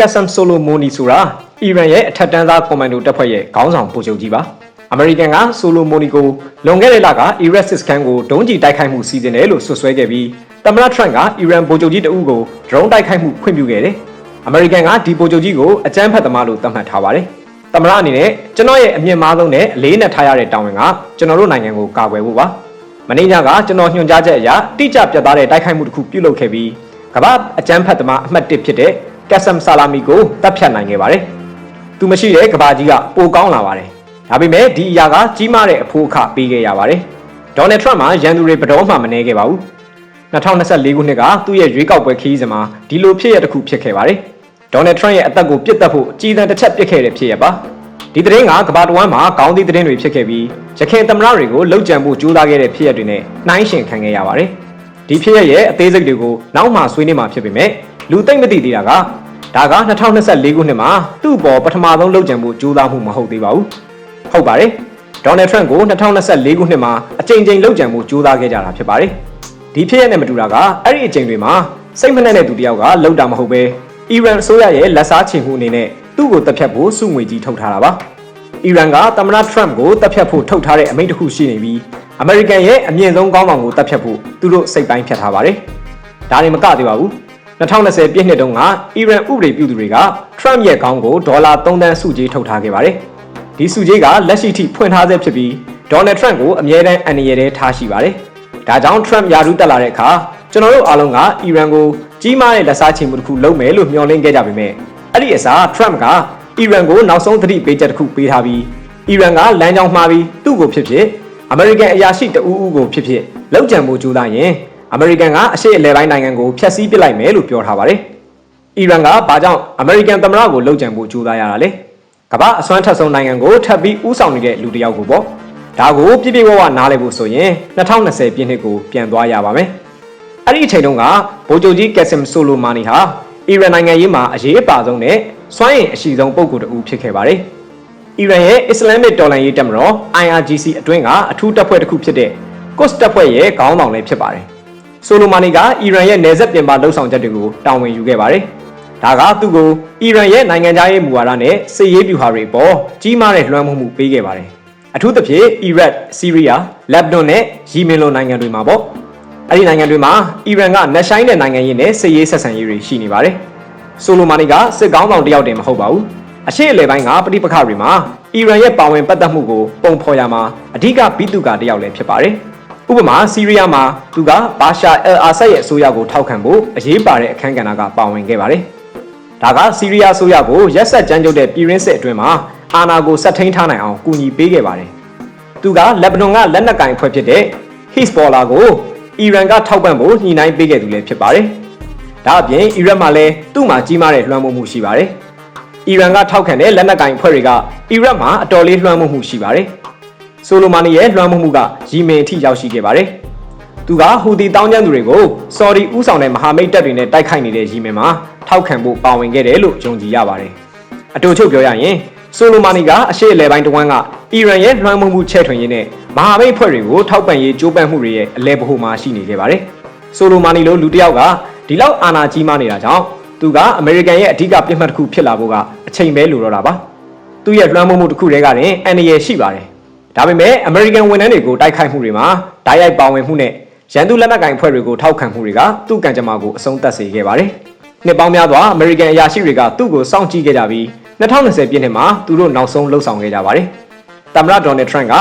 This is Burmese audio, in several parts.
ကက်ဆမ်ဆိုလိုမိုနီဆိုတာအီရန်ရဲ့အထက်တန်းသားကွန်မန်ဒိုတပ်ဖွဲ့ရဲ့ခေါင်းဆောင်ဗိုလ်ချုပ်ကြီးပါအမေရိကန်ကဆိုလိုမိုနီကိုလွန်ခဲ့တဲ့လကအီရတ်စစ်စခန်းကိုဒုံးကျည်တိုက်ခိုက်မှုစီစဉ်တယ်လို့ဆွဆွဲခဲ့ပြီးသမ္မတထရန့်ကအီရန်ဗိုလ်ချုပ်ကြီးတအုပ်ကိုဒရုန်းတိုက်ခိုက်မှုခွင့်ပြုခဲ့တယ်အမေရိကန်ကဒီဗိုလ်ချုပ်ကြီးကိုအကြမ်းဖက်သမားလို့သတ်မှတ်ထားပါတယ်သမ္မတအနေနဲ့ကျွန်တော်ရဲ့အမြင့်မားဆုံးနဲ့အလေးနဲ့ထားရတဲ့တာဝန်ကကျွန်တော်တို့နိုင်ငံကိုကာကွယ်ဖို့ပါမင်းညကကျွန်တော်ညွှန်ကြားချက်အရတိကျပြတ်သားတဲ့တိုက်ခိုက်မှုတစ်ခုပြုလုပ်ခဲ့ပြီးကမ္ဘာအကြမ်းဖက်သမားအမှတ်1ဖြစ်တဲ့ ကက်ဆမ်ဆာလာမီကိုတပ်ဖြတ်နိုင်ခဲ့ပါတယ်။သူမရှိတဲ့ကဘာကြီးကပိုကောင်းလာပါတယ်။ဒါပေမဲ့ဒီအရာကကြီးမားတဲ့အဖိုးအခပေးခဲ့ရပါတယ်။ဒေါ်နယ်ထရန့်မှာရန်သူတွေဘတော်မှမနှဲခဲ့ပါဘူး။2024ခုနှစ်ကသူ့ရဲ့ရွေးကောက်ပွဲခရီးစဉ်မှာဒီလိုဖြစ်ရတစ်ခုဖြစ်ခဲ့ပါတယ်။ဒေါ်နယ်ထရန့်ရဲ့အသက်ကိုပြစ်တက်ဖို့အကြီးအတန်းတစ်ချက်ပစ်ခဲ့တဲ့ဖြစ်ရပါ။ဒီသတင်းကကဘာတဝမ်းမှာကောင်းသည့်သတင်းတွေဖြစ်ခဲ့ပြီးရခိုင်သမ္မတတွေကိုလှုပ်ကြံဖို့ကြိုးစားခဲ့တဲ့ဖြစ်ရတွေနဲ့နှိုင်းယှဉ်ခံခဲ့ရပါတယ်။ဒီဖြစ်ရရဲ့အသေးစိတ်တွေကိုနောက်မှဆွေးနွေးမှာဖြစ်ပေမဲ့ လူသိမ့်မသိသေးတာကဒါက2024ခုနှစ်မှာသူ့ပေါ်ပထမဆုံးလုပ်ကြံမှုကြိုးစားမှုမဟုတ်သေးပါဘူး။ဟုတ်ပါတယ်။ဒေါ်နယ်ထရန့်ကို2024ခုနှစ်မှာအကြိမ်ကြိမ်လုပ်ကြံမှုကြိုးစားခဲ့ကြတာဖြစ်ပါတယ်။ဒီဖြစ်ရတဲ့မတူတာကအဲ့ဒီအကြိမ်တွေမှာစိတ်မနှက်တဲ့သူတယောက်ကလောက်တာမဟုတ်ပဲအီရန်အစိုးရရဲ့လက်စားချေမှုအနေနဲ့သူ့ကိုတပ်ဖြတ်ဖို့စုငွေကြီးထုတ်ထားတာပါ။အီရန်ကသမ္မတထရန့်ကိုတပ်ဖြတ်ဖို့ထုတ်ထားတဲ့အမိန့်တစ်ခုရှိနေပြီးအမေရိကန်ရဲ့အမြင့်ဆုံးကောင်းဆောင်ကိုတပ်ဖြတ်ဖို့သူတို့စိတ်ပိုင်းဖြတ်ထားပါတယ်။ဒါတွေမကသေးပါဘူး။ 2020ပြည့်နှစ်တုန်းကအီရန်ဥပဒေပြုသူတွေကထရန့်ရဲ့ခေါင်းကိုဒေါ်လာ3သန်းစုကြေးထုတ်ထားခဲ့ပါတယ်။ဒီစုကြေးကလက်ရှိထိဖွင့်ထားဆဲဖြစ်ပြီးဒေါ်နယ်ထရန့်ကိုအမြဲတမ်းအန္တရာယ်ထဲထားရှိပါတယ်။ဒါကြောင့်ထရန့်ယာရုတက်လာတဲ့အခါကျွန်တော်တို့အားလုံးကအီရန်ကိုကြီးမားတဲ့လက်စားချေမှုတစ်ခုလုပ်မယ်လို့မျှော်လင့်ခဲ့ကြပေမဲ့အဲ့ဒီအစားထရန့်ကအီရန်ကိုနောက်ဆုံးသတိပေးချက်တစ်ခုပေးထားပြီးအီရန်ကလမ်းကြောင်းမှားပြီးသူ့ကိုဖြစ်ဖြစ်အမေရိကန်အရာရှိတအူးဦးကိုဖြစ်ဖြစ်လောက်ကြံမှုကြိုးစားရင် အမေရိကန်ကအရှေ့အလယ်ပိုင်းနိုင်ငံကိုဖျက်ဆီးပစ်လိုက်မယ်လို့ပြောထားပါတယ်။အီရန်ကဘာကြောင့်အမေရိကန်သမ္မတကိုလှုပ်ကြံဖို့ကြိုးစားရတာလဲ။ကမ္ဘာအစွမ်းထက်ဆုံးနိုင်ငံကိုထပ်ပြီးဥဆောင်နေတဲ့လူတစ်ယောက်ကိုပေါ့။ဒါကိုပြည့်ပြည့်ဝဝနားလည်ဖို့ဆိုရင်2020ပြည့်နှစ်ကိုပြန်သွားရပါမယ်။အဲ့ဒီအချိန်တုန်းကဗိုလ်ချုပ်ကြီးကက်ဆမ်ဆိုလိုမာနီဟာအီရန်နိုင်ငံရေးမှာအရေးအပါဆုံးနဲ့စွမ်းရည်အရှိဆုံးပုဂ္ဂိုလ်တစ်ဦးဖြစ်ခဲ့ပါတယ်။အီရန်ရဲ့အစ္စလာမစ်တော်လှန်ရေးတပ်မတော် IRGC အတွင်းကအထူးတပ်ဖွဲ့တစ်ခုဖြစ်တဲ့ကွတ်တပ်ဖွဲ့ရဲ့ခေါင်းဆောင်လည်းဖြစ်ပါတယ်။ ဆိုလိုမာနီကအီရန်ရဲ့နယ်စပ်ပြင်ပလှုပ်ဆောင်ချက်တွေကိုတာဝန်ယူခဲ့ပါတယ်။ဒါကသူ့ကိုအီရန်ရဲ့နိုင်ငံခြားရေးမူဝါဒနဲ့စစ်ရေးဗျူဟာတွေပေါ်ကြီးမားတဲ့လွှမ်းမိုးမှုပေးခဲ့ပါတယ်။အထူးသဖြင့်အီရတ်၊ဆီးရီးယား၊လက်ဘနွန်နဲ့ယီမင်လိုနိုင်ငံတွေမှာပေါ့။အဲဒီနိုင်ငံတွေမှာအီရန်ကနှက်ဆိုင်တဲ့နိုင်ငံရေးနဲ့စစ်ရေးဆက်ဆံရေးတွေရှိနေပါတယ်။ဆိုလိုမာနီကစစ်ကောင်းဆောင်တယောက်တည်းမဟုတ်ပါဘူး။အရှိအလေပိုင်းကပဋိပက္ခတွေမှာအီရန်ရဲ့ပါဝင်ပတ်သက်မှုကိုပုံဖော်ရမှာအဓိကဘိတုကတယောက်လည်းဖြစ်ပါတယ်။ ဥပမာဆီးရီးယားမှာသူကဘာရှာအယ်အာဆတ်ရဲ့အစိုးရကိုထောက်ခံဖို့အရေးပါတဲ့အခမ်းကဏ္ဍကပါဝင်ခဲ့ပါတယ်။ဒါကဆီးရီးယားအစိုးရကိုရက်ဆက်ကြမ်းကြုတ်တဲ့ပြည်ရင်းစစ်အတွင်းမှာအာဏာကိုဆက်ထိန်းထားနိုင်အောင်ကူညီပေးခဲ့ပါတယ်။သူကလက်ဘနွန်ကလက်နက်ကင်ဖွဲ့ဖြစ်တဲ့ Hezbollah ကိုအီရန်ကထောက်ပံ့ဖို့ညှိနှိုင်းပေးခဲ့သူလည်းဖြစ်ပါတယ်။ဒါအပြင်အီရတ်မှာလည်းသူ့မှာကြီးမားတဲ့လွှမ်းမိုးမှုရှိပါတယ်။အီရန်ကထောက်ခံတဲ့လက်နက်ကင်ဖွဲ့တွေကအီရတ်မှာအတော်လေးလွှမ်းမိုးမှုရှိပါတယ်။ ဆိုလိုမာနီရဲ့လွှမ်းမိုးမှုကရီမင်အထိရောက်ရှိခဲ့ပါတယ်။သူကဟူဒီတောင်းကျမ်းသူတွေကိုဆော်ဒီဥဆောင်တဲ့မဟာမိတ်တပ်တွေနဲ့တိုက်ခိုက်နေတဲ့ရီမင်မှာထောက်ခံဖို့ပါဝင်ခဲ့တယ်လို့ယုံကြည်ရပါတယ်။အတူချုပ်ပြောရရင်ဆိုလိုမာနီကအရှေ့အလယ်ပိုင်းတဝမ်းကအီရန်ရဲ့လွှမ်းမိုးမှုချဲ့ထွင်ရေးနဲ့မဟာမိတ်ဖွဲ့တွေကိုထောက်ပံ့ရေးကြိုးပမ်းမှုတွေရဲ့အလဲပဟိုမှာရှိနေခဲ့ပါတယ်။ဆိုလိုမာနီလိုလူတစ်ယောက်ကဒီလောက်အာဏာကြီးမားနေတာကြောင့်သူကအမေရိကန်ရဲ့အဓိကပြစ်မှတ်တစ်ခုဖြစ်လာဖို့ကအချိန်ပဲလိုတော့တာပါ။သူ့ရဲ့လွှမ်းမိုးမှုတစ်ခုတည်းကတင်အန်ရယ်ရှိပါတယ် ဒါပေမဲ့အမေရိကန်ဝန်ထမ်းတွေကိုတိုက်ခိုက်မှုတွေမှာဓာတ်ရိုက်ပါဝင်မှုနဲ့ရန်သူလက်နက်ကိုင်ဖွဲ့တွေကိုထောက်ခံမှုတွေကသူ့ကံကြမ္မာကိုအဆုံးသတ်စေခဲ့ပါတယ်။နှစ်ပေါင်းများစွာအမေရိကန်အရာရှိတွေကသူ့ကိုစောင့်ကြည့်ခဲ့ကြပြီး2020ပြည့်နှစ်မှာသူတို့နောက်ဆုံးလှုပ်ဆောင်ခဲ့ကြပါတယ်။သမ္မတဒေါ်နယ်ထရန့်က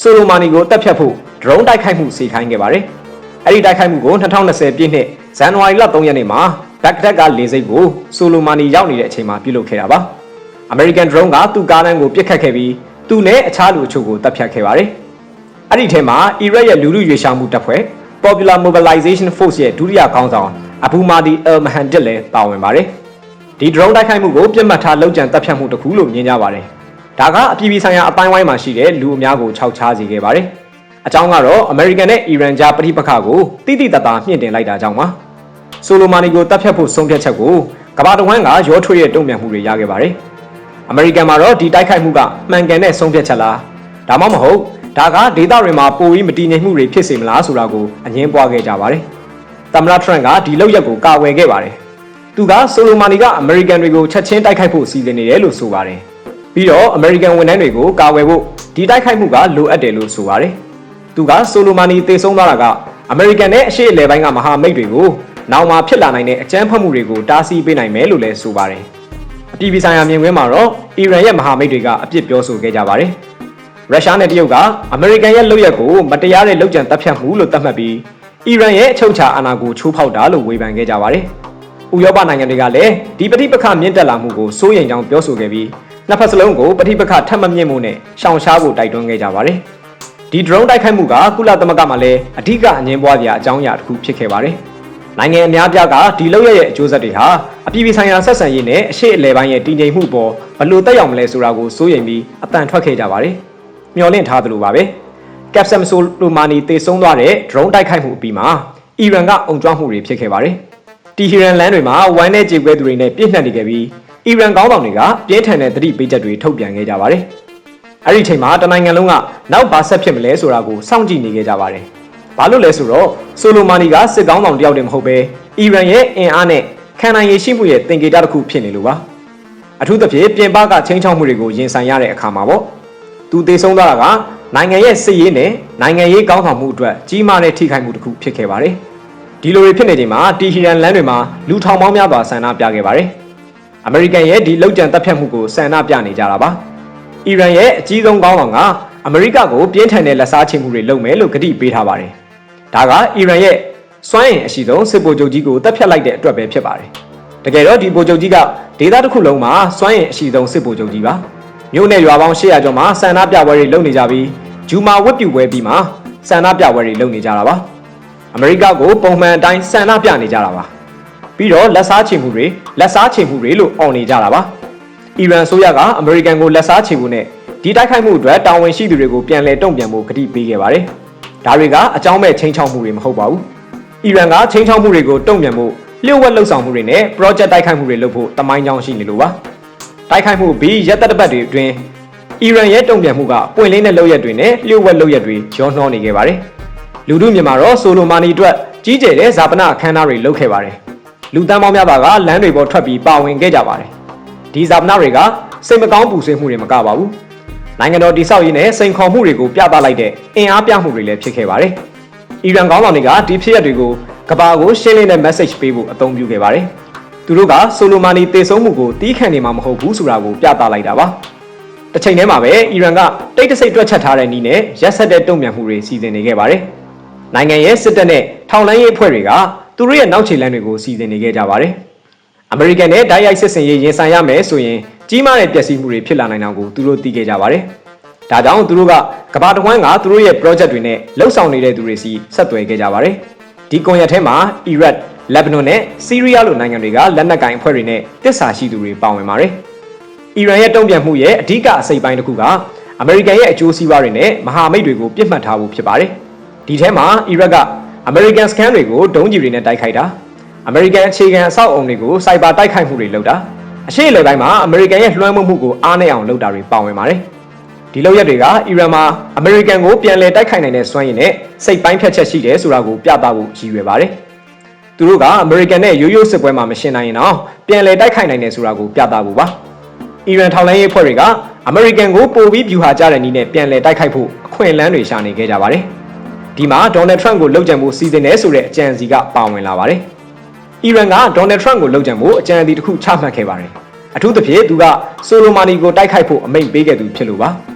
ဆိုလိုမာနီကိုတပ်ဖြတ်ဖို့ဒရုန်းတိုက်ခိုက်မှုစီခိုင်းခဲ့ပါတယ်။အဲဒီတိုက်ခိုက်မှုကို2020ပြည့်နှစ်ဇန်နဝါရီလ3ရက်နေ့မှာဘက်ဂဒက်ကလေဆိပ်ကိုဆိုလိုမာနီရောက်နေတဲ့အချိန်မှာပြုလုပ်ခဲ့တာပါ။ American drone ကသူ့ကားတန်းကိုပစ်ခတ်ခဲ့ပြီး သူနဲ့အခြားလူအချို့ကိုတပ်ဖြတ်ခဲ့ပါတယ်။အဲ့ဒီထဲမှာအီရတ်ရဲ့လူလူရွေးရှာမှုတပ်ဖွဲ့ Popular Mobilization Force ရဲ့ဒုတိယခေါင်းဆောင်အဘူမာဒီအယ်မဟန်ဒစ်လည်းပါဝင်ပါတယ်။ဒီ drone တိုက်ခိုက်မှုကိုပြစ်မှတ်ထားလုပ်ကြံတပ်ဖြတ်မှုတစ်ခုလို့မြင်ကြပါတယ်။ဒါကအပြည်ပြည်ဆိုင်ရာအပိုင်းဝိုင်းမှာရှိတဲ့လူအများကိုခြောက်ခြားစေခဲ့ပါတယ်။အကြောင်းကတော့ American နဲ့ Iran ကြားပဋိပက္ခကိုတိတိတတ်တာမြင့်တင်လိုက်တာကြောင့်ပါ။ဆိုလိုမာနီကိုတပ်ဖြတ်ဖို့ဆုံးဖြတ်ချက်ကိုကမ္ဘာတဝန်းကရောထွေးရဲ့တုံ့ပြန်မှုတွေရခဲ့ပါတယ်။ အမေရိကန်မှာတော့ဒီတိုက်ခိုက်မှုကမှန်ကန်တဲ့ဆုံးဖြတ်ချက်လားဒါမှမဟုတ်ဒါကဒေသတွေမှာပိုပြီးမတည်ငြိမ်မှုတွေဖြစ်စေမလားဆိုတာကိုအငင်းပွားခဲ့ကြပါတယ်။သမ္မတထရန့်ကဒီလောက်ရက်ကိုကာဝယ်ခဲ့ပါတယ်။သူကဆိုလိုမာနီကအမေရိကန်တွေကိုချက်ချင်းတိုက်ခိုက်ဖို့စီစဉ်နေတယ်လို့ဆိုပါတယ်ပြီးတော့အမေရိကန်ဝန်ထမ်းတွေကိုကာဝယ်ဖို့ဒီတိုက်ခိုက်မှုကလိုအပ်တယ်လို့ဆိုပါတယ်သူကဆိုလိုမာနီတေဆုံးသွားတာကအမေရိကန်နဲ့အရှေ့အလယ်ပိုင်းကမဟာမိတ်တွေကိုနောက်မှာဖြစ်လာနိုင်တဲ့အကြမ်းဖက်မှုတွေကိုတားဆီးပေးနိုင်မယ်လို့လည်းဆိုပါတယ် အပြည်ပြည်ဆိုင်ရာမြင်ကွင်းမှာတော့အီရန်ရဲ့မဟာမိတ်တွေကအပြစ်ပြောဆိုခဲ့ကြပါတယ်ရုရှားနဲ့တရုတ်ကအမေရိကန်ရဲ့လုပ်ရက်ကိုမတရားတဲ့လုပ်ကြံတပ်ဖြတ်မှုလို့သတ်မှတ်ပြီးအီရန်ရဲ့အချုပ်အခြာအာဏာကိုချိုးဖောက်တာလို့ဝေဖန်ခဲ့ကြပါတယ်။ဥရောပနိုင်ငံတွေကလည်းဒီပဋိပက္ခမြင့်တက်လာမှုကိုစိုးရိမ်ကြောင်းပြောဆိုခဲ့ပြီးနှစ်ဖက်စလုံးကိုပဋိပက္ခထပ်မမြင့်မှုနဲ့ရှောင်ရှားဖို့တိုက်တွန်းခဲ့ကြပါတယ်။ဒီ drone တိုက်ခိုက်မှုကကုလသမဂ္ဂမှာလည်းအဓိကအငင်းပွားစရာအကြောင်းအရာတစ်ခုဖြစ်ခဲ့ပါတယ်။နိုင်ငံအများပြားကဒီလောက်ရဲ့အကျိုးဆက်တွေဟာ အပြည်ပြည်ဆိုင်ရာဆက်ဆံရေးနဲ့အရှိအလဲပိုင်းရဲ့တည်ငြိမ်မှုပေါ်ဘလို့တက်ရောက်မလဲဆိုတာကိုစိုးရိမ်ပြီးအတန်ထွက်ခဲ့ကြပါတယ်။မျှော်လင့်ထားသလိုပါပဲ။ Capsem ဆိုလိုမာနီတေဆုံးသွားတဲ့ drone တိုက်ခိုက်မှုအပြီးမှာအီရန်ကအုံကြွမှုတွေဖြစ်ခဲ့ပါတယ်။တီဟီရန်လမ်းတွေမှာဝိုင်းနဲ့ကြေကွဲသူတွေနဲ့ပြည့်နှက်နေခဲ့ပြီးအီရန်ကောင်းဆောင်တွေကပြင်းထန်တဲ့သတိပေးချက်တွေထုတ်ပြန်ခဲ့ကြပါတယ်။အဲ့ဒီအချိန်မှာတနိုင်ငံလုံးကနောက်ဘာဆက်ဖြစ်မလဲဆိုတာကိုစောင့်ကြည့်နေခဲ့ကြပါတယ်။ဘာလို့လဲဆိုတော့ဆိုလိုမာနီကစစ်ကောင်းဆောင်တယောက်တည်းမဟုတ်ပဲအီရန်ရဲ့အင်အားနဲ့ ခံနိုင်ရည်ရှိမှုရဲ့သင်္ကေတတစ်ခုဖြစ်နေလို့ပါ။အထူးသဖြင့်ပြင်ပကချင်းချောက်မှုတွေကိုရင်ဆိုင်ရတဲ့အခါမှာပေါ့။သူသေဆုံးသွားတာကနိုင်ငံရဲ့စစ်ရေးနဲ့နိုင်ငံရေးကောင်းဆောင်မှုအတွက်ကြီးမားတဲ့ထိခိုက်မှုတစ်ခုဖြစ်ခဲ့ပါတယ်။ဒီလိုတွေဖြစ်နေချိန်မှာတီဟီရန်လမ်းတွေမှာလူထောင်ပေါင်းများစွာဆန္ဒပြခဲ့ပါတယ်။အမေရိကန်ရဲ့ဒီလောက်ကျန်တပ်ဖြတ်မှုကိုဆန္ဒပြနေကြတာပါ။အီရန်ရဲ့အကြီးဆုံးကောင်းဆောင်ကအမေရိကကိုပြင်းထန်တဲ့လက်စားချေမှုတွေလုပ်မယ်လို့ကတိပေးထားပါတယ်။ဒါကအီရန်ရဲ့ စွမ်းအင်အရှိဆုံးစစ်ဗိုလ်ချုပ်ကြီးကိုတပ်ဖြတ်လိုက်တဲ့အတွက်ပဲဖြစ်ပါတယ်။တကယ်တော့ဒီဗိုလ်ချုပ်ကြီးကဒေသတစ်ခုလုံးမှာစွမ်းအင်အရှိဆုံးစစ်ဗိုလ်ချုပ်ကြီးပါ။မြို့နယ်ရွာပေါင်း800ကျော်မှာဆန္ဒပြပွဲတွေလုပ်နေကြပြီးဂျူမာဝတ်ပြူပွဲပြီးမှဆန္ဒပြပွဲတွေလုပ်နေကြတာပါအမေရိကကိုပုံမှန်အတိုင်းဆန္ဒပြနေကြတာပါပြီးတော့လက်စားချေမှုတွေလက်စားချေမှုတွေလို့អော်နေကြတာပါအီရန်ဆိုရကအမေရိကန်ကိုလက်စားချေမှုနဲ့ဒီတိုက်ခိုက်မှုအတွက်တာဝန်ရှိသူတွေကိုပြန်လည်တုံ့ပြန်ဖို့ကတိပေးခဲ့ပါတယ်ဒါတွေကအကြောင်းမဲ့ချင်းချောက်မှုတွေမဟုတ်ပါဘူး အီရန်ကချင်းချောက်မှုတွေကိုတုံ့ပြန်ဖို့လျှို့ဝှက်လှုပ်ဆောင်မှုတွေနဲ့ project တိုက်ခိုက်မှုတွေလုပ်ဖို့တမိုင်းကြောင်းရှိနေလို့ပါတိုက်ခိုက်မှုပြီးရက်သက်တပတ်တွေအတွင်းအီရန်ရဲ့တုံ့ပြန်မှုကပွင့်လင်းတဲ့လုပ်ရက်တွေနဲ့လျှို့ဝှက်လုပ်ရက်တွေရောနှောနေခဲ့ပါတယ်။လူတို့မြန်မာတော့ဆိုလိုမာနီအတွက်ကြီးကျယ်တဲ့ဇာပနာအခမ်းအနားတွေလုပ်ခဲ့ပါတယ်။လူတန်းပေါင်းများစွာကလမ်းတွေပေါ်ထွက်ပြီးပါဝင်ခဲ့ကြပါတယ်။ဒီဇာပနာတွေကစိတ်မကောင်းပူဆွေးမှုတွေမကပါဘူး။နိုင်ငံတော်တိဆောက်ရေးနဲ့စိန်ခေါ်မှုတွေကိုပြသလိုက်တဲ့အင်အားပြမှုတွေလည်းဖြစ်ခဲ့ပါတယ်။ အီရန်ကောင်းဆောင်တွေကဒီဖြစ်ရပ်တွေကိုကဘာကိုရှင်းလင်းတဲ့ message ပေးဖို့အသုံးပြုခဲ့ပါတယ်။သူတို့ကဆိုလိုမာနီတေဆုံးမှုကိုတီးခံနေမှာမဟုတ်ဘူးဆိုတာကိုပြသလိုက်တာပါ။တစ်ချိန်တည်းမှာပဲအီရန်ကတိတ်တဆိတ်တွက်ချက်ထားတဲ့နည်းနဲ့ရက်ဆက်တဲ့တုံ့ပြန်မှုတွေစီစဉ်နေခဲ့ပါတယ်။နိုင်ငံရဲ့စစ်တပ်နဲ့ထောင်လိုင်းရေးအဖွဲ့တွေကသူတို့ရဲ့နောက်ခြေလမ်းတွေကိုစီစဉ်နေခဲ့ကြပါတယ်။အမေရိကန်နဲ့ဓာတ်ရိုက်စစ်စင်ရေးရင်ဆိုင်ရမယ်ဆိုရင်ကြီးမားတဲ့ပျက်စီးမှုတွေဖြစ်လာနိုင်တာကိုသူတို့သိခဲ့ကြပါတယ်။ ဒါကြောင့်သူတို့ကကမ္ဘာတစ်ဝန်းကသူတို့ရဲ့ project တွေနဲ့လှုပ်ဆောင်နေတဲ့သူတွေစီဆက်သွယ်ခဲ့ကြပါတယ်။ဒီကွန်ရက်ထဲမှာအီရတ်၊လက်ဘနွန်နဲ့ဆီးရီးယားလိုနိုင်ငံတွေကလက်နက်ကင်အဖွဲ့တွေနဲ့တစ္ဆာရှိသူတွေပါဝင်ပါတယ်။အီရန်ရဲ့တုံ့ပြန်မှုရဲ့အဓိကအစိပ်ပိုင်းတစ်ခုကအမေရိကန်ရဲ့အကျိုးစီးပွားတွေနဲ့မဟာမိတ်တွေကိုပြစ်မှတ်ထားဖို့ဖြစ်ပါတယ်။ဒီထဲမှာအီရတ်ကအမေရိကန်စကန်တွေကိုဒုံးကျည်တွေနဲ့တိုက်ခိုက်တာအမေရိကန်အခြေခံအဆောက်အုံတွေကိုစိုက်ဘာတိုက်ခိုက်မှုတွေလုပ်တာအရှိအလယ်ပိုင်းမှာအမေရိကန်ရဲ့လွှမ်းမိုးမှုကိုအားနည်းအောင်လုပ်တာတွေပါဝင်ပါတယ်။ ဒီလုပ်ရက်တွေကအီရန်မှာအမေရိကန်ကိုပြန်လည်တိုက်ခိုက်နိုင်တဲ့စွမ်းရည်နဲ့စိတ်ပိုင်းဖြတ်ချက်ရှိတယ်ဆိုတာကိုပြသဖို့ရည်ရွယ်ပါတယ်။သူတို့ကအမေရိကန်နဲ့ရိုးရိုးစစ်ပွဲမှာမရှင်းနိုင်ရင်တော့ပြန်လည်တိုက်ခိုက်နိုင်တယ်ဆိုတာကိုပြသဖို့ပါ။အီရန်ထောက်လှမ်းရေးအဖွဲ့တွေကအမေရိကန်ကိုပိုပြီးဗျူဟာကျတဲ့နည်းနဲ့ပြန်လည်တိုက်ခိုက်ဖို့အခွင့်အလမ်းတွေရှာနေခဲ့ကြပါတယ်။ဒီမှာဒေါ်နယ်ထရန့်ကိုလှုပ်ကြံမှုစီစဉ်နေဆိုတဲ့အကြံစီကပါဝင်လာပါတယ်။အီရန်ကဒေါ်နယ်ထရန့်ကိုလှုပ်ကြံမှုအကြံစီတစ်ခုချမှတ်ခဲ့ပါတယ်။အထူးသဖြင့်သူကဆိုလိုမာနီကိုတိုက်ခိုက်ဖို့အမိန့်ပေးခဲ့သူဖြစ်လို့ပါ။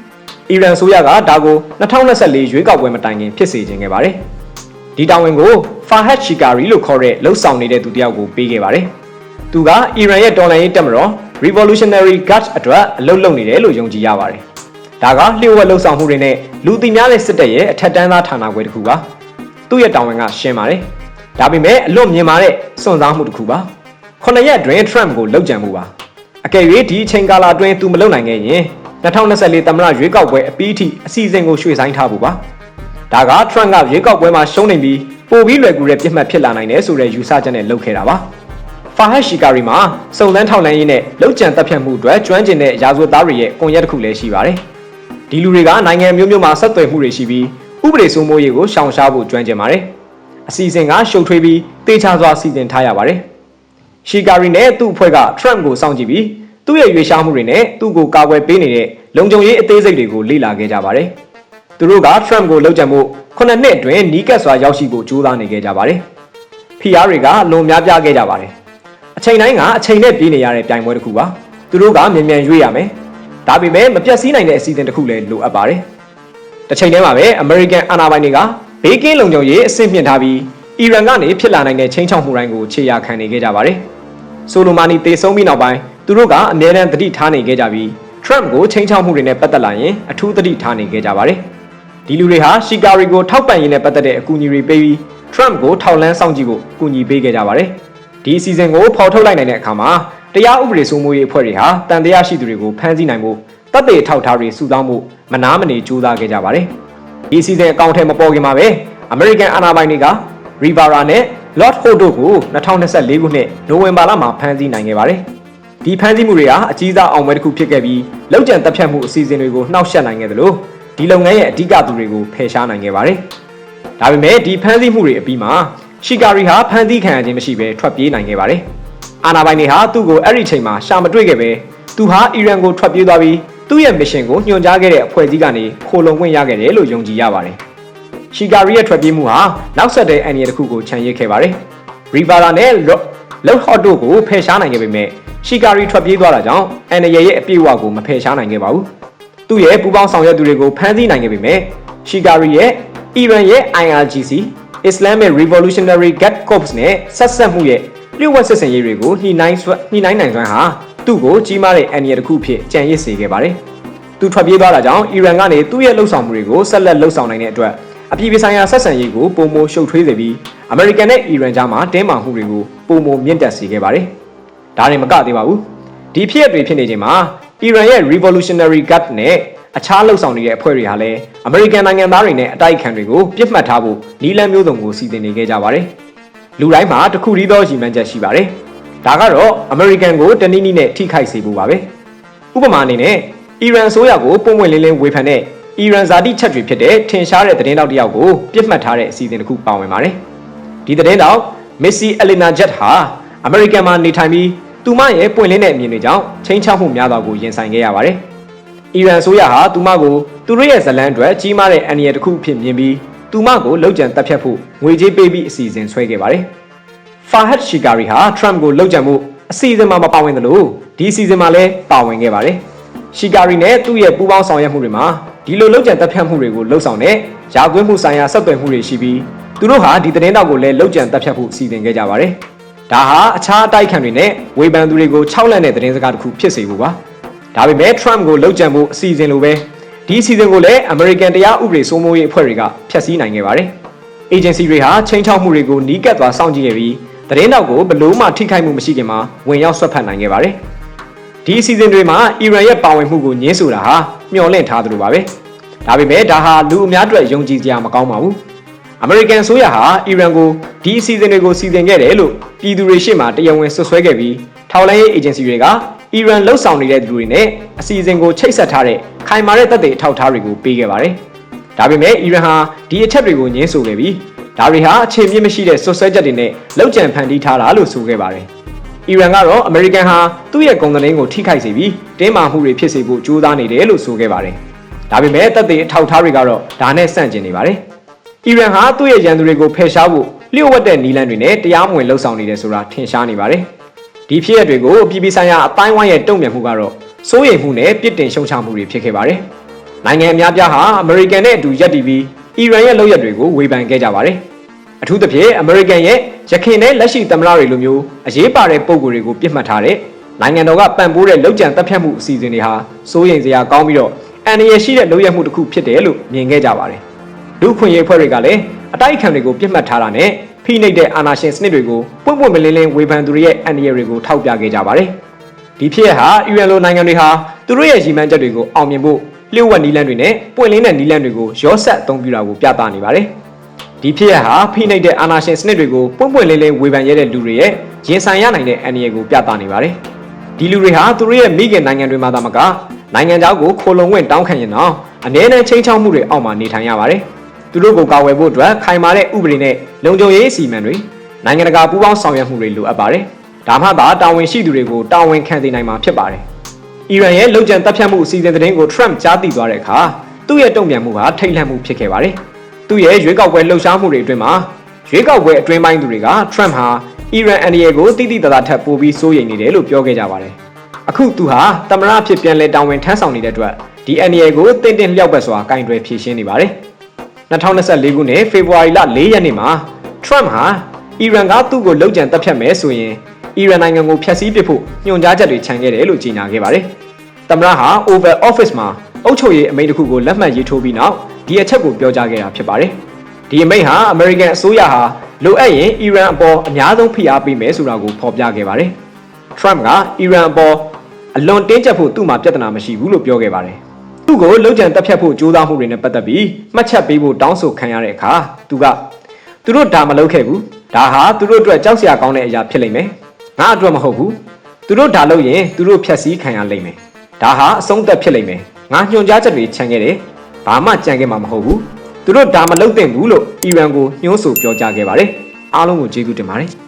အီရန်ဆိုရကဒါကို2024ရွေးကောက်ပွဲမတိုင်ခင်ဖြစ်စေခြင်းခဲ့ပါတယ်။ဒီတာဝန်ကိုဖာဟက်ချီကာရီလို့ခေါ်တဲ့လှုပ်ဆောင်နေတဲ့သူတယောက်ကိုပေးခဲ့ပါတယ်။သူကအီရန်ရဲ့တော်လှန်ရေးတပ်မတော် Revolutionary Guard အတွက်အလုပ်လုပ်နေတယ်လို့ယုံကြည်ရပါတယ်။ဒါကလျှို့ဝှက်လှုပ်ဆောင်မှုတွေနဲ့လူသိများတဲ့စစ်တပ်ရဲ့အထက်တန်းသားဌာနခွဲတစ်ခုပါ။သူ့ရဲ့တာဝန်ကရှင်းပါတယ်။ဒါပေမဲ့အလွတ်မြင်မာတဲ့စွန့်စားမှုတစ်ခုပါ။ခုနှစ်ရက်အတွင်း Trump ကိုလှုပ်ကြံမှုပါ။အကယ်၍ဒီအချိန်ကာလအတွင်းသူမလုပ်နိုင်ခဲ့ရင် 2024သမ္မတရွေးကောက်ပွဲအပြီးအထိအစီအစဉ်ကိုရွှေ့ဆိုင်းထားဖို့ပါ။ဒါက Trump ကရွေးကောက်ပွဲမှာရှုံးနေပြီးပိုပြီးလွယ်ကူတဲ့ပြစ်မှတ်ဖြစ်လာနိုင်တယ်ဆိုတဲ့ယူဆချက်နဲ့လုပ်ခဲ့တာပါ။ဖာဟက်ရှီကာရီမှာစုံစမ်းထောက်လှမ်းရေးနဲ့လောက်ကျန်တပ်ဖြတ်မှုအတွက်ကျွမ်းကျင်တဲ့ရာဇဝတ်သားတွေရဲ့ကွန်ရက်တစ်ခုလည်းရှိပါတယ်။ဒီလူတွေကနိုင်ငံမျိုးမျိုးမှာဆက်သွယ်မှုတွေရှိပြီးဥပဒေစိုးမိုးရေးကိုရှောင်ရှားဖို့ကျွမ်းကျင်ပါတယ်။အစီအစဉ်ကရှုပ်ထွေးပြီးတေချာစွာစီစဉ်ထားရပါတယ်။ရှီကာရီနဲ့သူ့အဖွဲ့က Trump ကိုစောင့်ကြည့်ပြီး သူ့ရဲ့ရွေးရှားမှုတွေနဲ့သူ့ကိုကာကွယ်ပေးနေတဲ့လုံခြုံရေးအသေးစိတ်တွေကိုလေ့လာခဲ့ကြပါတယ်။သူတို့က Trump ကိုလှုပ်ကြံမှုခုနှစ်နှစ်အတွင်းနီးကပ်စွာရောက်ရှိဖို့ကြိုးစားနေခဲ့ကြပါတယ်။ PR တွေကလွန်များပြားခဲ့ကြပါတယ်။အချိန်တိုင်းကအချိန်နဲ့ပြေးနေရတဲ့ပြိုင်ပွဲတစ်ခုပါ။သူတို့ကမြန်မြန်ရွေ့ရမယ်။ဒါပေမဲ့မပြတ်စည်းနိုင်တဲ့အစီအစဉ်တစ်ခုလည်းလိုအပ်ပါတယ်။တစ်ချိန်တည်းမှာပဲ American အာဏာပိုင်တွေကဘေးကင်းလုံခြုံရေးအဆင့်မြင့်ထားပြီးအီရန်ကနေဖြစ်လာနိုင်တဲ့ချင်းချောက်မှုတိုင်းကိုခြေရာခံနေခဲ့ကြပါတယ်။ဆိုလိုမာနီတေဆုံးပြီးနောက်ပိုင်း သူတို့ကအမြဲတမ်းတတိထားနေခဲ့ကြပြီး Trump ကိုချင်းချောက်မှုတွေနဲ့ပတ်သက်လာရင်အထူးတတိထားနေခဲ့ကြပါတယ်။ဒီလူတွေဟာရှီကာရီကိုထောက်ပံ့ရင်းနဲ့ပတ်သက်တဲ့အကူအညီတွေပေးပြီး Trump ကိုထောက်လန်းစောင့်ကြည့်ဖို့အကူအညီပေးခဲ့ကြပါတယ်။ဒီအစီအစဉ်ကိုဖော်ထုတ်လိုက်နိုင်တဲ့အခါမှာတရားဥပဒေစိုးမိုးရေးအဖွဲ့တွေဟာတန်တရားရှိသူတွေကိုဖမ်းဆီးနိုင်ဖို့တပ်တွေထောက်ထားတွေစုဆောင်းမှုမနာမနေကြိုးစားခဲ့ကြပါတယ်။ဒီအစီအစဉ်အကောင့်ထဲမပေါ်ခင်မှာပဲ American အာဏာပိုင်တွေက Rivera နဲ့ Lord Holt တို့ကို2024ခုနှစ်နိုဝင်ဘာလမှာဖမ်းဆီးနိုင်ခဲ့ပါတယ်။ ဒီဖမ်းဆီးမှုတွေဟာအကြီးစားအောင်ပွဲတစ်ခုဖြစ်ခဲ့ပြီးလောက်ကျန်တပ်ဖြတ်မှုအစီအစဉ်တွေကိုနှောက်ယှက်နိုင်ခဲ့တယ်လို့ဒီလုပ်ငန်းရဲ့အဓိကသူတွေကိုဖယ်ရှားနိုင်ခဲ့ပါတယ်။ဒါပေမဲ့ဒီဖမ်းဆီးမှုတွေအပြီးမှာရှီကာရီဟာဖမ်းဆီးခံရခြင်းမရှိဘဲထွက်ပြေးနိုင်ခဲ့ပါတယ်။အာနာပိုင်တွေဟာသူ့ကိုအဲ့ဒီချိန်မှာရှာမတွေ့ခဲ့ပဲသူဟာအီရန်ကိုထွက်ပြေးသွားပြီးသူ့ရဲ့မစ်ရှင်ကိုညွှန်ကြားခဲ့တဲ့အဖွဲ့အစည်းကနေခိုလုံခွင့်ရခဲ့တယ်လို့ယုံကြည်ရပါတယ်။ရှီကာရီရဲ့ထွက်ပြေးမှုဟာနောက်ဆက်တဲ့အန်ရီတစ်ခုကိုခြံရစ်ခဲ့ပါတယ်။ရီဗာလာနဲ့လော့ဟော့တို့ကိုဖယ်ရှားနိုင်ခဲ့ပေမဲ့ ရှီကာရီထွက်ပြေးသွားတာကြောင့်အန်ရီရဲ့အပြည့်အဝကိုမဖယ်ရှားနိုင်ခဲ့ပါဘူး။သူ့ရဲ့ပူပေါင်းဆောင်ရွက်သူတွေကိုဖမ်းဆီးနိုင်ခဲ့ပေမဲ့ရှီကာရီရဲ့အီရန်ရဲ့ IRGC Islamic Revolutionary Guard Corps နဲ့ဆက်ဆက်မှုရဲ့လျှို့ဝှက်စစ်စင်ရေးတွေကိုညှိနှိုင်းဆွညှိနှိုင်းနိုင်စွမ်းဟာသူ့ကိုကြီးမားတဲ့အန်ရီတစ်ခုဖြစ်ကြံရစ်စေခဲ့ပါတယ်။သူထွက်ပြေးသွားတာကြောင့်အီရန်ကနေသူ့ရဲ့လှုပ်ဆောင်မှုတွေကိုဆက်လက်လှုပ်ဆောင်နိုင်တဲ့အတွက်အပြည်ပြည်ဆိုင်ရာဆက်ဆံရေးကိုပုံမရှုပ်ထွေးစေပြီးအမေရိကန်နဲ့အီရန်ကြားမှာတင်းမာမှုတွေကိုပုံမမြင့်တက်စေခဲ့ပါတယ်။ ဒါရင်မကသေးပါဘူး။ဒီဖြစ်ရပ်တွေဖြစ်နေချိန်မှာအီရန်ရဲ့ Revolutionary Guard နဲ့အခြားလှုပ်ဆောင်နေတဲ့အဖွဲ့တွေဟာလည်းအမေရိကန်နိုင်ငံသားတွေနဲ့အတိုက်အခံတွေကိုပြစ်မှတ်ထားဖို့နီလန်မျိုးစုံကိုစီစဉ်နေခဲ့ကြပါတယ်။လူတိုင်းမှာတစ်ခုတည်းသောရည်မှန်းချက်ရှိပါတယ်။ဒါကတော့အမေရိကန်ကိုတနည်းနည်းနဲ့ထိခိုက်စေဖို့ပါပဲ။ဥပမာအနေနဲ့အီရန်ဆိုရကိုပုံပွင့်လင်းလင်းဝေဖန်တဲ့အီရန်ဇာတိချက်တွေဖြစ်တဲ့ထင်ရှားတဲ့သတင်းတောက်တစ်ယောက်ကိုပြစ်မှတ်ထားတဲ့အစီအစဉ်တစ်ခုပါဝင်ပါတယ်။ဒီသတင်းတောက်မက်ဆီအလီနာဂျက်ဟာအမေရိကန်မှာနေထိုင်ပြီး သူမရဲ့ပွင့်လင်းတဲ့အမြင်တွေကြောင့်ချင်းချောက်မှုများစွာကိုရင်ဆိုင်ခဲ့ရပါတယ်။အီရန်ဆိုရဟာသူမကိုသူတို့ရဲ့ဇလန်းအတွက်ကြီးမားတဲ့အန္တရာယ်တစ်ခုအဖြစ်မြင်ပြီးသူမကိုလောက်ကျန်တပ်ဖြတ်ဖို့ငွေကြေးပေးပြီးအစီအစဉ်ဆွဲခဲ့ပါတယ်။ Fahad Shikari ဟာ Trump ကိုလောက်ကျန်မှုအစီအစဉ်မှာမပါဝင်သလိုဒီအစီအစဉ်မှာလည်းပါဝင်ခဲ့ပါတယ်။ Shikari နဲ့သူ့ရဲ့ပူးပေါင်းဆောင်ရွက်မှုတွေမှာဒီလိုလောက်ကျန်တပ်ဖြတ်မှုတွေကိုလှုပ်ဆောင်တဲ့ရာသွင်းမှုဆိုင်ရာဆက်သွယ်မှုတွေရှိပြီးသူတို့ဟာဒီသတင်းတောက်ကိုလည်းလောက်ကျန်တပ်ဖြတ်ဖို့စီစဉ်ခဲ့ကြပါတယ်။ ဒါဟာအခြားအတိုက်ခံတွေနဲ့ဝေဖန်သူတွေကိုခြောက်လန့်တဲ့သတင်းစကားတစ်ခုဖြစ်စေဖို့ပါ။ဒါပေမဲ့ Trump ကိုလောက်ကျန်ဖို့အစီအစဉ်လိုပဲဒီအစီအစဉ်ကိုလည်း American တရားဥပဒေစိုးမိုးရေးအဖွဲ့တွေကဖျက်ဆီးနိုင်ခဲ့ပါတယ်။ agency တွေဟာချိန်ချောက်မှုတွေကိုနီးကပ်စွာစောင့်ကြည့်ခဲ့ပြီးသတင်းတောက်ကိုဘလို့မှထိခိုက်မှုမရှိခင်မှာဝင်ရောက်ဆွတ်ဖက်နိုင်ခဲ့ပါတယ်။ဒီအစီအစဉ်တွေမှာအီရန်ရဲ့ပါဝင်မှုကိုညှင်းဆိုတာဟာမျှော်လင့်ထားသလိုပါပဲ။ဒါပေမဲ့ဒါဟာလူအများအတွက်ယုံကြည်စရာမကောင်းပါဘူး။ American ဆိုရဟာအီရန်ကိုဒီအစီအစဉ်တွေကိုစီစဉ်ခဲ့တယ်လို့ပြည်သူတွေရှေ့မှာတရားဝင်ဆွဆွဲခဲ့ပြီးထောက်လှမ်းရေးအေဂျင်စီတွေကအီရန်လှုပ်ဆောင်နေတဲ့သူတွေနဲ့အစီအစဉ်ကိုချိတ်ဆက်ထားတဲ့ခိုင်မာတဲ့တပ်တွေအထောက်အထားတွေကိုပေးခဲ့ပါတယ်။ဒါပေမဲ့အီရန်ဟာဒီအချက်တွေကိုညှင်းဆိုခဲ့ပြီးဒါတွေဟာအခြေမြင့်မရှိတဲ့ဆွဆွဲချက်တွေနဲ့လောက်ကျန်ဖန်တီးထားတာလို့ဆိုခဲ့ပါတယ်။အီရန်ကတော့အမေရိကန်ဟာသူ့ရဲ့ကုန်သတင်းကိုထိခိုက်စေပြီးတင်းမာမှုတွေဖြစ်စေဖို့ကြိုးစားနေတယ်လို့ဆိုခဲ့ပါတယ်။ဒါပေမဲ့တပ်တွေအထောက်ထားတွေကတော့ဒါနဲ့ဆန့်ကျင်နေပါတယ်။ အီရန်ဟာသူ့ရဲ့ရန်သူတွေကိုဖယ်ရှားဖို့လျှို့ဝှက်တဲ့နည်းလမ်းတွေနဲ့တရားမဝင်လှုပ်ဆောင်နေတယ်ဆိုတာထင်ရှားနေပါတယ်။ဒီဖြစ်ရပ်တွေကိုပြည်ပဆိုင်ရာအတိုင်းဝိုင်းရဲ့တုံ့ပြန်မှုကတော့စိုးရိမ်မှုနဲ့ပြစ်တင်ရှုံချမှုတွေဖြစ်ခဲ့ပါတယ်။နိုင်ငံအများပြားဟာအမေရိကန်နဲ့အတူရပ်တည်ပြီးအီရန်ရဲ့လုပ်ရက်တွေကိုဝေဖန်ခဲ့ကြပါတယ်။အထူးသဖြင့်အမေရိကန်ရဲ့ရခိုင်နဲ့လက်ရှိသမ္မတတွေလိုမျိုးအရေးပါတဲ့ပုံကိုယ်တွေကိုပြစ်မှတ်ထားတဲ့နိုင်ငံတော်ကပံ့ပိုးတဲ့လောက်ကျန်တပ်ဖြတ်မှုအစီအစဉ်တွေဟာစိုးရိမ်စရာကောင်းပြီးတော့အန္တရာယ်ရှိတဲ့လုပ်ရမှုတစ်ခုဖြစ်တယ်လို့မြင်ခဲ့ကြပါတယ်။ လူခွင့်ရေးအဖွဲ့တွေကလည်းအတိုက်အခံတွေကိုပြစ်မှတ်ထားတာနဲ့ဖိနှိပ်တဲ့အာဏာရှင်စနစ်တွေကိုပွင့်ပွင့်မလင်းလင်းဝေဖန်သူတွေရဲ့အန္တရာယ်တွေကိုထောက်ပြခဲ့ကြပါတယ်။ဒီဖြစ်ရဟာအီရန်လိုနိုင်ငံတွေဟာသူတို့ရဲ့ရည်မှန်းချက်တွေကိုအောင်မြင်ဖို့လျှို့ဝှက်နည်းလမ်းတွေနဲ့ပွင့်လင်းတဲ့နည်းလမ်းတွေကိုရောဆက်အသုံးပြုတာကိုပြသနေပါတယ်။ဒီဖြစ်ရဟာဖိနှိပ်တဲ့အာဏာရှင်စနစ်တွေကိုပွင့်ပွင့်လင်းလင်းဝေဖန်ရတဲ့လူတွေရဲ့ရင်ဆိုင်ရနိုင်တဲ့အန္တရာယ်ကိုပြသနေပါတယ်။ဒီလူတွေဟာသူတို့ရဲ့မိခင်နိုင်ငံတွေမှာသာမကနိုင်ငံခြားကိုခိုလုံဝင်တောင်းခံရင်တော့အနည်းနဲ့ချင်းချောက်မှုတွေအောက်မှာနေထိုင်ရပါတယ်။ သူတို့ကိုကာဝယ်ဖို့အတွက်ခိုင်မာတဲ့ဥပဒေနဲ့လုံခြုံရေးအစီအမံတွေနိုင်ငံတကာပူးပေါင်းဆောင်ရွက်မှုတွေလိုအပ်ပါတယ်။ဒါမှသာတာဝန်ရှိသူတွေကိုတာဝန်ခံစေနိုင်မှာဖြစ်ပါတယ်။အီရန်ရဲ့လုံခြံတပ်ဖြတ်မှုအစီအစဉ်သတင်းကို Trump ကြားသိသွားတဲ့အခါသူ့ရဲ့တုံ့ပြန်မှုဟာထိတ်လန့်မှုဖြစ်ခဲ့ပါတယ်။သူ့ရဲ့ရွေးကောက်ပွဲလှုပ်ရှားမှုတွေအတွင်းမှာရွေးကောက်ပွဲအတွင်းပိုင်းသူတွေက Trump ဟာအီရန်အန်ဒီယေကိုတိတိတသားထပ်ပို့ပြီးစိုးရိမ်နေတယ်လို့ပြောခဲ့ကြပါတယ်။အခုသူဟာသမ္မတအဖြစ်ပြန်လဲတာဝန်ထမ်းဆောင်နေတဲ့အတွက်ဒီအန်ဒီယေကိုတင်းတင်းလျောက်ပတ်စွာကင်တွယ်ဖြေရှင်းနေပါတယ်။ 2024ခုနှစ်ဖေဖော်ဝါရီလ4ရက်နေ့မှာ Trump ဟာအီရန်ကသူ့ကိုလုံခြံတပ်ဖြတ်မယ်ဆိုရင်အီရန်နိုင်ငံကိုဖျက်ဆီးပစ်ဖို့ညွှန်ကြားချက်တွေခြံခဲ့တယ်လို့ကြေညာခဲ့ပါတယ်။သမ္မတဟာ Oval Office မှာအုပ်ချုပ်ရေးအမိန့်တစ်ခုကိုလက်မှတ်ရေးထိုးပြီးနောက်ဒီအချက်ကိုပြောကြားခဲ့တာဖြစ်ပါတယ်။ဒီအမိန့်ဟာ American အစိုးရဟာလိုအပ်ရင်အီရန်အပေါ်အများဆုံးဖိအားပေးမယ်ဆိုတာကိုဖော်ပြခဲ့ပါတယ်။ Trump ကအီရန်အပေါ်အလွန်တင်းကျပ်ဖို့သူ့မှာပြဿနာမရှိဘူးလို့ပြောခဲ့ပါတယ်။ သူ့ကိုလုံခြံတပ်ဖြတ်ဖို့ကြိုးစားမှုတွေနဲ့ပတ်သက်ပြီးမှတ်ချက်ပေးဖို့တောင်းဆိုခံရတဲ့အခါသူကသူတို့ဒါမလုပ်ခဲ့ဘူးဒါဟာသူတို့အတွက်ကြောက်စရာကောင်းတဲ့အရာဖြစ်လိမ့်မယ်ငါအတွက်မဟုတ်ဘူးသူတို့ဒါလုပ်ရင်သူတို့ဖြတ်စည်းခံရလိမ့်မယ်ဒါဟာအဆုံးသက်ဖြစ်လိမ့်မယ်ငါညွှန်ကြားချက်တွေခြံခဲ့တယ်ဘာမှကြံခဲ့မှာမဟုတ်ဘူးသူတို့ဒါမလုပ်သင့်ဘူးလို့အီရန်ကိုညှိုးဆိုပြောကြားခဲ့ပါတယ်အားလုံးကိုကျေးဇူးတင်ပါတယ်